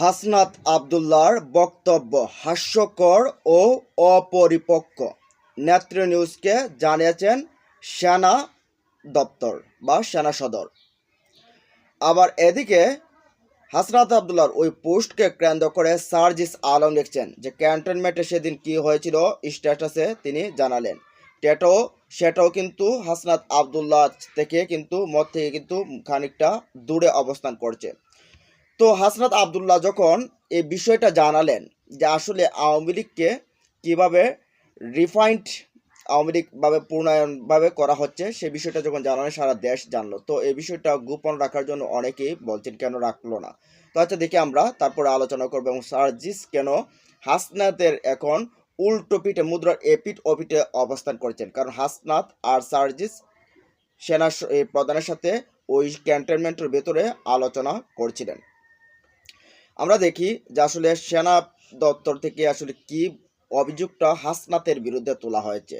হাসনাত আবদুল্লার বক্তব্য হাস্যকর ও অপরিপক্ক। নেত্র নিউজকে জানিয়েছেন সেনা দপ্তর বা সেনা সদর। আবার এদিকে হাসনাত আবদুল্লার ওই পোস্টকে কেন্দ্র করে সার্জিস আলম লিখছেন যে, ক্যান্টনমেন্টে সেদিন কি হয়েছিল স্ট্যাটাসে? তিনি জানালেন। টেটো, সেটাও কিন্তু হাসনাত আবদুল্লাহ থেকে কিন্তু মত থেকে কিন্তু খানিকটা দূরে অবস্থান করছে। তো হাসনাত আবদুল্লাহ যখন এই বিষয়টা জানালেন যে আসলে আওয়ামী লীগকে কীভাবে রিফাইন্ড আওয়ামী লীগভাবে পূর্ণায়নভাবে করা হচ্ছে, সে বিষয়টা যখন জানালেন, সারা দেশ জানলো। তো এই বিষয়টা গোপন রাখার জন্য অনেকেই বলছেন, কেন রাখল না? তো আচ্ছা দেখি আমরা তারপরে আলোচনা করব এবং সার্জিস কেন হাসনাতের এখন উল্টো পিঠে, মুদ্রার এপিট ওপিটে অবস্থান করেছেন? কারণ হাসনাত আর সার্জিস সেনা প্রধানের সাথে ওই ক্যান্টনমেন্টের ভেতরে আলোচনা করছিলেন। আমরা দেখি যে আসলে সেনা দপ্তর থেকে আসলে কি অভিযোগটা হাসনাতের বিরুদ্ধে তোলা হয়েছে।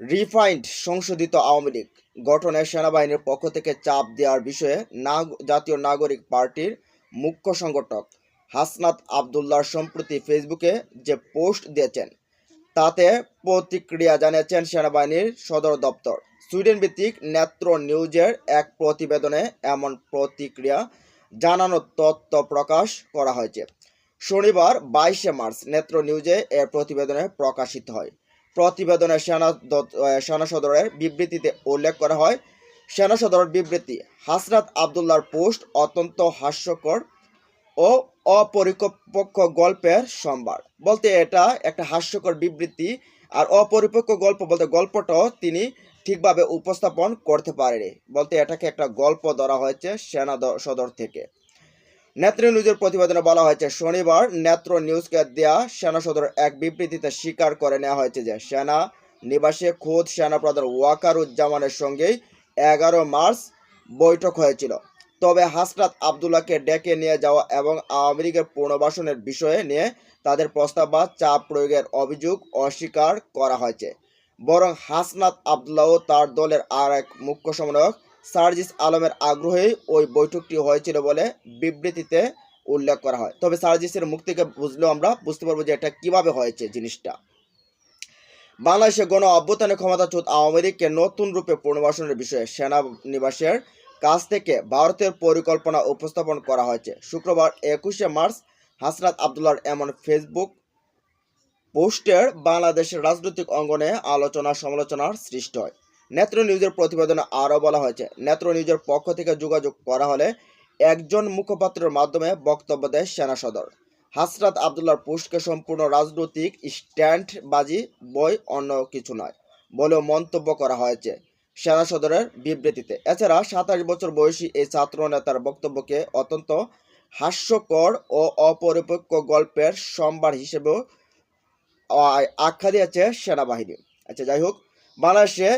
রিফাইন্ড সংশোধিত আওয়ামী লীগ গঠনে সেনাবাহিনীর পক্ষ থেকে চাপ দেওয়ার বিষয়ে জাতীয় নাগরিক পার্টির মুখ্য সংগঠক হাসনাত আবদুল্লার সম্প্রতি ফেসবুকে যে পোস্ট দিয়েছেন, তাতে প্রতিক্রিয়া জানিয়েছেন সেনাবাহিনীর সদর দপ্তর। সুইডেন ভিত্তিক নেত্র নিউজের এক প্রতিবেদনে এমন প্রতিক্রিয়া জানানো তথ্য প্রকাশ করা হয়েছে। শনিবার বাইশে মার্চ নেত্র নিউজে এর প্রতিবেদনে প্রকাশিত হয়। প্রতিবেদনে সেনা সেনা সদরের বিবৃতিতে উল্লেখ করা হয়, সেনা সদরের বিবৃতি হাসরাত আবদুল্লার পোস্ট অত্যন্ত হাস্যকর ও অপরিপক্ক গল্পের সম্ভার। বলতে এটা একটা হাস্যকর বিবৃতি আর অপরিপক্ক গল্প বলতে গল্পটাও তিনি ঠিকভাবে উপস্থাপন করতে পারেনি। বলতে এটাকে একটা গল্প ধরা হয়েছে সেনা সদর থেকে। নেত্র নিউজের প্রতিবেদনে বলা হয়েছে, শনিবার নেত্র নিউজকে দেয়া সেনা সদর এক বিবৃতিতে স্বীকার করে নেওয়া হয়েছে যে, সেনা নিবাসে খোদ সেনাপ্রধান ওয়াকারুজ্জামানের সঙ্গেই এগারো মার্চ বৈঠক হয়েছিল। তবে হাসরাত আবদুল্লাহকে ডেকে নিয়ে যাওয়া এবং আওয়ামী লীগের পুনর্বাসনের বিষয়ে নিয়ে তাদের প্রস্তাব বা চাপ প্রয়োগের অভিযোগ অস্বীকার করা হয়েছে। বরং হাসনাত আবদুল্লাহ তার দলের আর এক মুখ্য সমন্বয়ক সার্জিস আলমের আগ্রহেই ওই বৈঠকটি হয়েছিল বলে বিবৃতিতে উল্লেখ করা হয়। তবে সার্জিসের মুখ থেকে বুঝলেও আমরা বুঝতে পারব যে এটা কীভাবে হয়েছে জিনিসটা। বাংলাদেশে গণ অভ্যুত্থানে ক্ষমতাচ্যুত আওয়ামী লীগকে নতুন রূপে পুনর্বাসনের বিষয়ে সেনানিবাসের কাছ থেকে ভারতের পরিকল্পনা উপস্থাপন করা হয়েছে। শুক্রবার একুশে মার্চ হাসনাত আবদুল্লার এমন ফেসবুক পোস্টের বাংলাদেশের রাজনৈতিক অঙ্গনে আলোচনা সমালোচনার সৃষ্টি হয়। নেত্র নিউজের প্রতিবেদনে আরও বলা হয়েছে, নেত্র নিউজের পক্ষ থেকে যোগাযোগ করা হলে একজন মুখপাত্রের মাধ্যমে বক্তব্য দেয় সেনা সদর। হাসরাত আবদুল্লার পোস্টকে সম্পূর্ণ রাজনৈতিক স্ট্যান্ডবাজি বই অন্য কিছু নয় বলেও মন্তব্য করা হয়েছে সেনা সদরের বিবৃতিতে। এছাড়া সাতাশ বছর বয়সী এই ছাত্র নেতার বক্তব্যকে অত্যন্ত হাস্যকর ও অপরিপক্ক গল্পের সম্ভার হিসেবেও আখ্যা দিয়েছে সেনাবাহিনী। আচ্ছা যাই হোক, বাংলাদেশে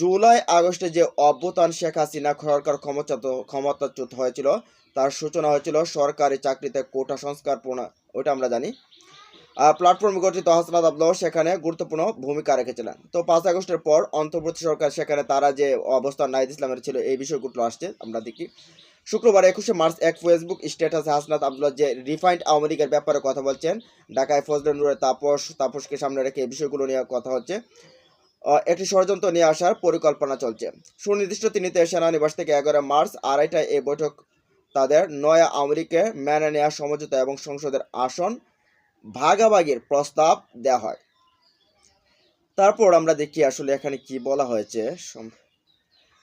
জুলাই আগস্টে যে অভ্যুত্থান শেখ হাসিনা সরকার ক্ষমতাচ্যুত ক্ষমতাচ্যুত হয়েছিল, তার সূচনা হয়েছিল সরকারি চাকরিতে কোটা সংস্কার ওটা আমরা জানি। আর প্ল্যাটফর্ম গঠিত হাসনাত আবদুল্লাহ সেখানে গুরুত্বপূর্ণ ভূমিকা রেখেছিলেন। তো পাঁচ আগস্টের পর অন্তর্বর্তী সরকার সেখানে তারা যে অবস্থান নাহিদ ইসলামের ছিল, এই বিষয়গুলো আসছে, আমরা দেখি। শুক্রবার একুশে মার্চ এক ফেসবুক স্ট্যাটাসে হাসনাত আবদুল্লাহ যে রিফাইন্ড আওয়ামী লীগের ব্যাপারে কথা বলছেন, ঢাকায় ফজলে নুরের তাপস, তাপসকে সামনে রেখে এই বিষয়গুলো নিয়ে কথা হচ্ছে। একটি ষড়যন্ত্র নিয়ে আসার পরিকল্পনা চলছে। সুনির্দিষ্ট তিনিতে সেনানিবাস থেকে এগারো মার্চ আড়াইটায় এই বৈঠক তাদের নয়া আওয়ামী লীগকে মেনে নেওয়া সমঝোতা এবং সংসদের আসন ভাগাভাগির প্রস্তাব দেওয়া হয়। তারপর আমরা দেখি আসলে এখানে কি বলা হয়েছে।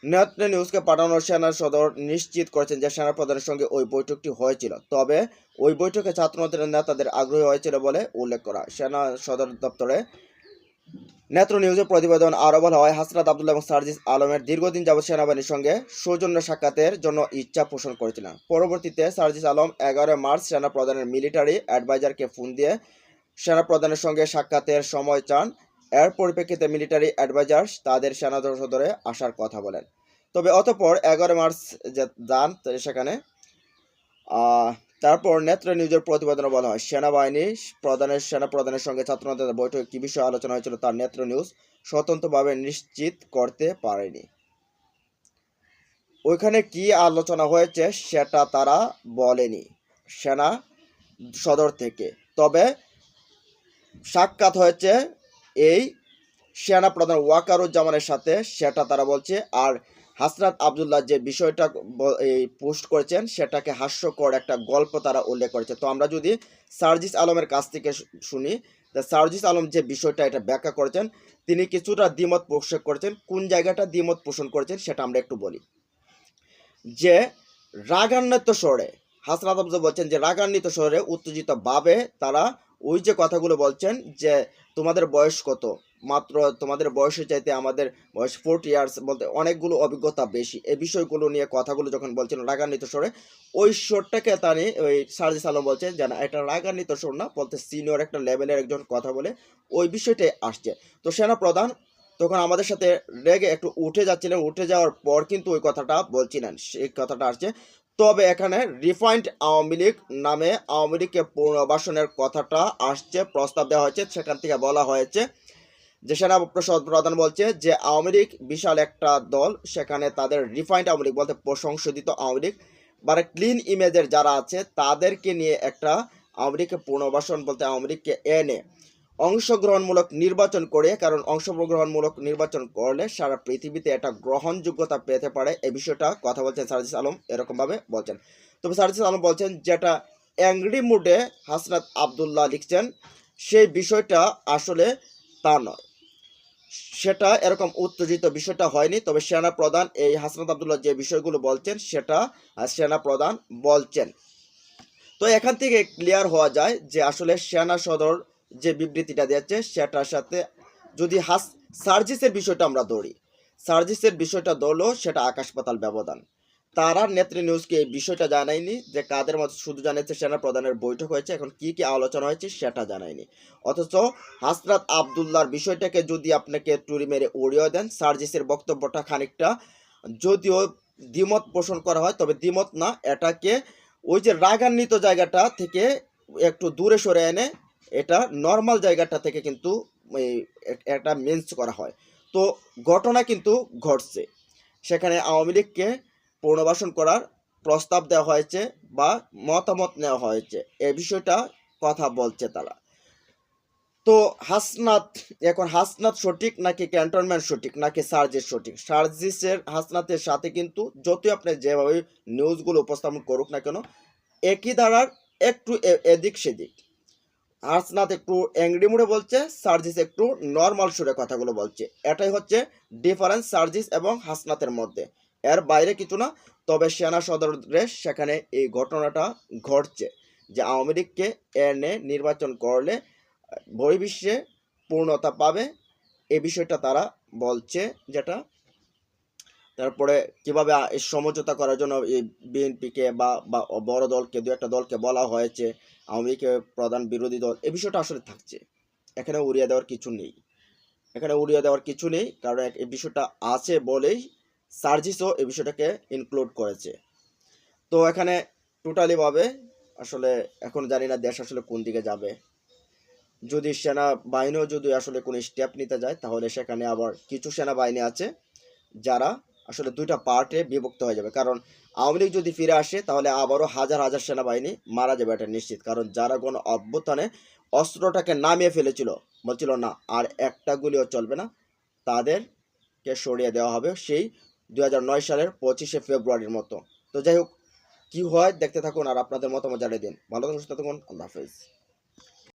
নেত্র নিউজকে পাঠানো সেনা সদর নিশ্চিত করেছেন যে সেনা প্রধানের সঙ্গে ওই বৈঠকটি হয়েছিল। তবে ওই বৈঠকে ছাত্রনেতাদের নেতাদের আগ্রহী হয়েছিল বলে উল্লেখ করা সেনা সদর দপ্তরে নেত্র নিউজের প্রতিবেদন আরও বলা হয় হাসরাত আবদুল্লাহ এবং সার্জিস আলমের দীর্ঘদিন যাবৎ সেনাবাহিনীর সঙ্গে সৌজন্য সাক্ষাতের জন্য ইচ্ছা পোষণ করেছিলেন। পরবর্তীতে সার্জিস আলম এগারো মার্চ সেনা প্রধানের মিলিটারি অ্যাডভাইজারকে ফোন দিয়ে সেনা প্রধানের সঙ্গে সাক্ষাতের সময় চান। এর পরিপ্রেক্ষিতে মিলিটারি অ্যাডভাইজার তাদের সেনা সদরে আসার কথা বলেন। তবে অতঃপর এগারো মার্চ যান সেখানে তারপর নেত্র নিউজের প্রতিবেদনে বলা হয়, সেনাবাহিনী প্রধানের সেনা প্রধানের সঙ্গে ছাত্রনেতাদের বৈঠকে কি বিষয়ে আলোচনা হয়েছিল তার নেত্র নিউজ স্বতন্ত্রভাবে নিশ্চিত করতে পারেনি। ওইখানে কি আলোচনা হয়েছে সেটা তারা বলেনি সেনা সদর থেকে। তবে সাক্ষাৎ হয়েছে এই সেনা প্রধান ওয়াকারুজ্জামানের সাথে, সেটা তারা বলছে, আর হাসনাত আবদুল্লাহ যে বিষয়টা পোস্ট করেছেন, সেটাকে হাস্যকর একটা গল্প তারা উল্লেখ করেছে। তো আমরা যদি সার্জিস আলমের কাছ থেকে শুনি সার্জিস আলম যে বিষয়টা এটা ব্যাখ্যা করেছেন, তিনি কিছুটা দ্বিমত পোষণ করেছেন। কোন জায়গাটা দ্বিমত পোষণ করেছেন সেটা আমরা একটু বলি। যে রাগান্বিত স্বরে, হাসনাত আবদুল্লাহ বলছেন যে রাগান্বিত স্বরে উত্তেজিত ভাবে তারা ওই যে কথাগুলো বলছেন যে তোমাদের বয়স কত? মাত্র তোমাদের বয়সের চাইতে আমাদের বয়স ফোর্টি ইয়ার্স বলতে অনেকগুলো অভিজ্ঞতা বেশি। এই বিষয়গুলো নিয়ে কথাগুলো যখন বলছেন রাগান্বিত স্বরে, ওই স্বরটাকে তানি ওই সার্জিস আলম বলছেন যে, না, এটা রাগান্বিত স্বর না, বলতে সিনিয়র একটা লেভেলের একজন কথা বলে ওই বিষয়টাই আসছে। তো সেনা প্রধান তখন আমাদের সাথে রেগে একটু উঠে যাচ্ছিলেন। উঠে যাওয়ার পর কিন্তু ওই কথাটা বলছিলেন। সেই কথাটা আসছে। তবে এখানে রিফাইন্ড আওয়ামী লীগ নামে আওয়ামী লীগকে পুনর্বাসনের কথাটা আসছে, প্রস্তাব দেওয়া হয়েছে। সেখান থেকে বলা হয়েছে যে সেনা প্রধান বলছে যে, আওয়ামী লীগ বিশাল একটা দল, সেখানে তাদের রিফাইন্ড আওয়ামী লীগ বলতে সংশোধিত আওয়ামী লীগ মানে ক্লিন ইমেজের যারা আছে, তাদেরকে নিয়ে একটা আওয়ামী লীগকে পুনর্বাসন বলতে আওয়ামী লীগকে এনে অংশগ্রহণমূলক নির্বাচন করে, কারণ অংশগ্রহণমূলক নির্বাচন করলে সারা পৃথিবীতে একটা গ্রহণযোগ্যতা পেতে পারে। এই বিষয়টা কথা বলছেন সার্জিস আলম, এরকমভাবে বলছেন। তবে সার্জিস আলম বলছেন যেটা অ্যাংরি মুডে হাসনাত আবদুল্লাহ লিখছেন, সেই বিষয়টা আসলে তা নয়। সেটা এরকম উত্তেজিত বিষয়টা হয়নি, তবে সেনা প্রধান এই হাসনাত আবদুল্লাহ যে বিষয়গুলো বলছেন, সেটা সেনা প্রধান বলছেন। তো এখান থেকে ক্লিয়ার হওয়া যায় যে আসলে সেনা সদর যে বিবৃতিটা দিয়েছে, সেটার সাথে যদি হাস, সার্জিসের বিষয়টা আমরা দৌড়ি সার্জিসের বিষয়টা ধরলেও সেটা আকাশ পাতাল ব্যবধান। তারা নেত্রী নিউজকে এই বিষয়টা জানায়নি যে কাদের মতো শুধু জানিয়েছে সেনা প্রধানের বৈঠক হয়েছে, এখন কি কি আলোচনা হয়েছে সেটা জানায়নি। অথচ হাসরাত আবদুল্লাহর বিষয়টাকে যদি আপনাকে টুরি মেরে উড়িয়ে দেন, সার্জিসের বক্তব্যটা খানিকটা যদিও দ্বিমত পোষণ করা হয়, তবে দ্বিমত না, এটাকে ওই যে রাগান্বিত জায়গাটা থেকে একটু দূরে সরে এনে এটা নর্মাল জায়গাটা থেকে কিন্তু এটা মেন্স করা হয়। তো ঘটনা কিন্তু ঘটছে। সেখানে আওয়ামী লীগকে পুনর্বাসন করার প্রস্তাব দেওয়া হয়েছে বা মতামত নেওয়া হয়েছে। এ বিষয়টা কথা বলছে তারা। তো হাসনাত, এখন হাসনাত সঠিক নাকি ক্যান্টনমেন্ট সঠিক নাকি সার্জিস সঠিক? সার্জিসের, হাসনাতের সাথে কিন্তু যতই আপনি যেভাবে নিউজগুলো উপস্থাপন করুক না কেন, একই ধারার একটু এদিক সেদিক। হাসনাত একটু অ্যাংরি মুডে বলছে, সার্জিস একটু নর্মাল সুরে কথাগুলো বলছে। এটাই হচ্ছে ডিফারেন্স সার্জিস এবং হাসনাতের মধ্যে। এর বাইরে কিছু না, তবে সেনা সদরে সেখানে এই ঘটনাটা ঘটছে যে আওয়ামী লীগকে এনে নির্বাচন করলে বহির্বিশ্বে পূর্ণতা পাবে, এ বিষয়টা তারা বলছে যেটা তারপরে কীভাবে সমঝোতা করার জন্য এই বিএনপিকে বা বা বড় দলকে, দু একটা দলকে বলা হয়েছে, আওয়ামী লীগের প্রধান বিরোধী দল এই বিষয়টা আসলে থাকছে। এখানে উড়িয়ে দেওয়ার কিছু নেই। এখানে উড়িয়ে দেওয়ার কিছু নেই, কারণ এই বিষয়টা আছে বলেই সার্জিসও এই বিষয়টাকে ইনক্লুড করেছে। তো এখানে টোটালিভাবে আসলে এখন জানি না দেশ আসলে কোন দিকে যাবে। যদি সেনা বাহিনীও যদি আসলে কোনো স্টেপ নিতে যায়, তাহলে সেখানে আবার কিছু সেনাবাহিনী আছে যারা আসলে দুইটা পার্টে বিভক্ত হয়ে যাবে। কারণ আওয়ামী লীগ যদি ফিরে আসে, তাহলে আবারও হাজার হাজার সেনাবাহিনী মারা যাবে এটা নিশ্চিত। কারণ যারা কোনো অভ্যুত্থানে অস্ত্রটাকে নামিয়ে ফেলেছিল, বলছিল না, আর একটা গুলিও চলবে না। তাদেরকে সরিয়ে দেওয়া হবে সেই দুই হাজার নয় সালের পঁচিশে ফেব্রুয়ারির মতো। তো যাই হোক, কী হয় দেখতে থাকুন আর আপনাদের মতামত জানিয়ে দিন। ভালো থাকুন, সুস্থ থাকুন, আল্লাহ হাফেজ।